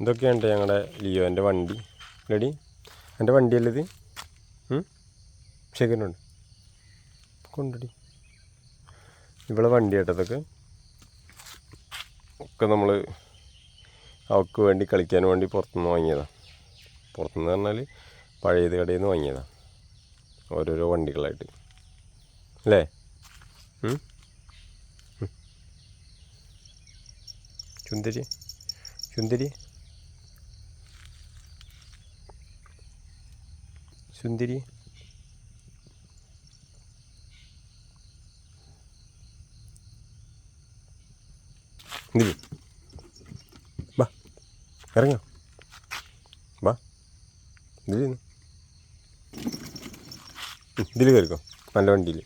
ഇതൊക്കെയാണ് ഞങ്ങളുടെ ലിയോന്റെ വണ്ടി. റെഡി എന്റെ വണ്ടിയല്ലത് സെക്കൻഡ് കൊണ്ടടി. ഇവിടെ വണ്ടി കേട്ടതൊക്കെ ഒക്കെ നമ്മൾ അവൾക്ക് വേണ്ടി കളിക്കാൻ വേണ്ടി പുറത്തുനിന്ന് വാങ്ങിയതാണ് പുറത്തുനിന്ന് പറഞ്ഞാൽ പഴയത് കടയിൽ നിന്ന് വാങ്ങിയതാണ് ഓരോരോ വണ്ടികളായിട്ട്. അല്ലേ? ചുന്തരി. ഉം. സുന്ദരി ഇതിൽ വാ ഇറങ്ങോ വാ ഇതിൽ ഇതിൽ കയറിക്കോ നല്ല വണ്ടിയിൽ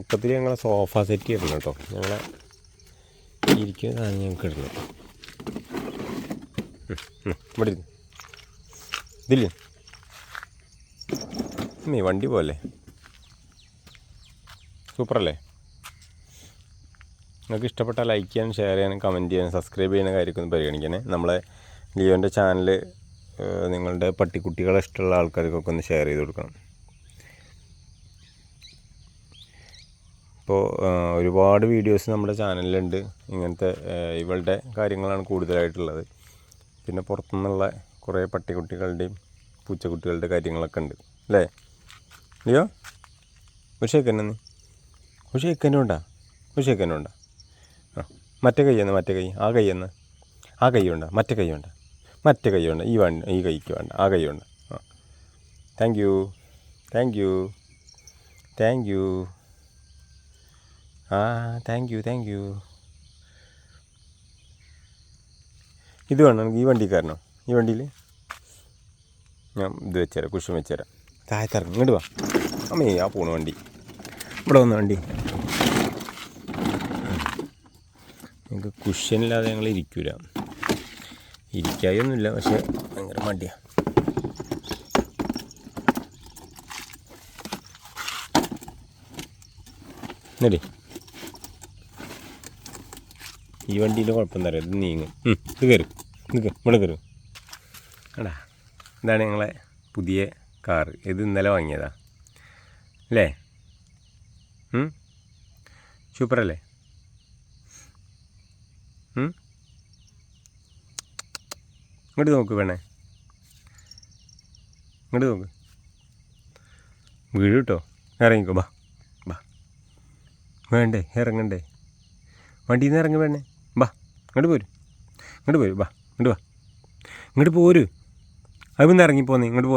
ഒക്കത്തിൽ ഞങ്ങളെ സോഫ സെറ്റ് ഇടണം കേട്ടോ ഞങ്ങളെ ഇരിക്കുന്ന ഞങ്ങൾക്ക് ഇടണം ഇവിടെ ഇതില്ലേ? നീ വണ്ടി പോലെ. സൂപ്പറല്ലേ? നിങ്ങൾക്ക് ഇഷ്ടപ്പെട്ടാൽ ലൈക്ക് ചെയ്യാനും ഷെയർ ചെയ്യാനും കമന്റ് ചെയ്യാനും സബ്സ്ക്രൈബ് ചെയ്യുന്ന കാര്യമൊക്കെ പരിഗണിക്കണേ. നമ്മളെ ലിയോന്റെ ചാനൽ നിങ്ങളുടെ പട്ടിക്കുട്ടികളെ ഇഷ്ടമുള്ള ആൾക്കാർക്കൊക്കെ ഒന്ന് ഷെയർ ചെയ്ത് കൊടുക്കണം. ഇപ്പോൾ ഒരുപാട് വീഡിയോസ് നമ്മുടെ ചാനലിലുണ്ട് ഇങ്ങനത്തെ ഇവളുടെ കാര്യങ്ങളാണ് കൂടുതലായിട്ടുള്ളത്. പിന്നെ പുറത്തുനിന്നുള്ള കുറേ പട്ടിക്കുട്ടികളുടെയും പൂച്ചക്കുട്ടികളുടെ കാര്യങ്ങളൊക്കെ ഉണ്ട്. അല്ലേ? ലിയോ ഒരു ഷേക്കന്നെ നീ? ഒരു ഷേക്കന്നെ ഉണ്ടാ? ഒരു ഷേക്കന്നെ ഉണ്ടാ? ആ മറ്റേ കൈ എന്ന് മറ്റേ കൈ. ആ കൈ എന്ന് ആ കൈ മറ്റേ കൈ മറ്റേ കൈ ഈ വേണ്ട ഈ കൈക്ക് വേണ്ട. ആ കൈ ഉണ്ട്. ആ. Thank you thank you thank you ആ താങ്ക് യു താങ്ക് യു ഇത് വേണം ഈ വണ്ടിക്കാരനോ? ഈ വണ്ടിയിൽ ഞാൻ ഇത് വെച്ചുതരാം. കുഷൻ വെച്ചുതരാം. താഴത്തിറങ്ങി. ഇങ്ങോട്ട് വാ. അമ്മേ ആ പോണ വണ്ടി. ഇവിടെ വന്ന വണ്ടി. ഞങ്ങൾക്ക് കുഷ്യനില്ലാതെ ഞങ്ങൾ ഇരിക്കൂല. ഇരിക്കായൊന്നുമില്ല പക്ഷേ ഭയങ്കര മടിയാണ് ഈ വണ്ടിയിൽ കുഴപ്പം എന്താ പറയുക ഇത് നീങ്ങും. ഇത് കയറും ഇത് ഇവിടെ കയറും എടാ ഇതാണ് ഞങ്ങളെ പുതിയ കാറ് ഇത് ഇന്നലെ വാങ്ങിയതാ. അല്ലേ? സൂപ്പറല്ലേ? ഇങ്ങോട്ട് നോക്ക് വേണേ ഇങ്ങോട്ട് നോക്ക്. വീട് കേട്ടോ? ഇറങ്ങിക്കോ ബാ. ബാ. വേണ്ടേ? ഇറങ്ങണ്ടേ? വണ്ടിയിൽ നിന്ന് ഇറങ്ങി വേണേ ബാ. ഇങ്ങോട്ട് പോരും. ഇങ്ങോട്ട് പോരും ബാ. ഇങ്ങോട്ട് വാ. ഇങ്ങോട്ട് പോരും. അതിൽ നിന്ന് ഇറങ്ങിപ്പോന്നേ. ഇങ്ങോട്ട് പോ